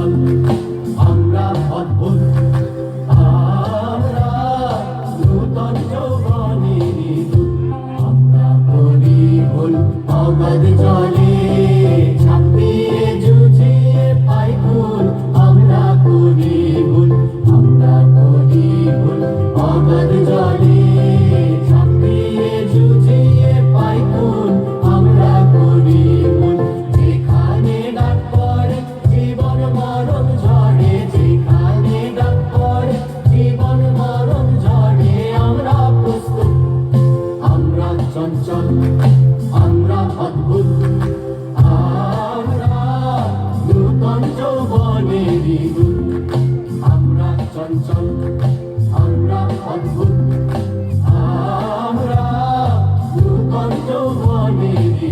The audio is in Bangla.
আমরা অদ্ভুত আমরা নূতন যৌবনের আমরা করি ভুল অবাধ চলে চঞ্চল আমরা অদ্ভুত। আমরা নূতন যৌবনেরই আমরা অদ্ভুত। আমরা নূতন যৌবনেরই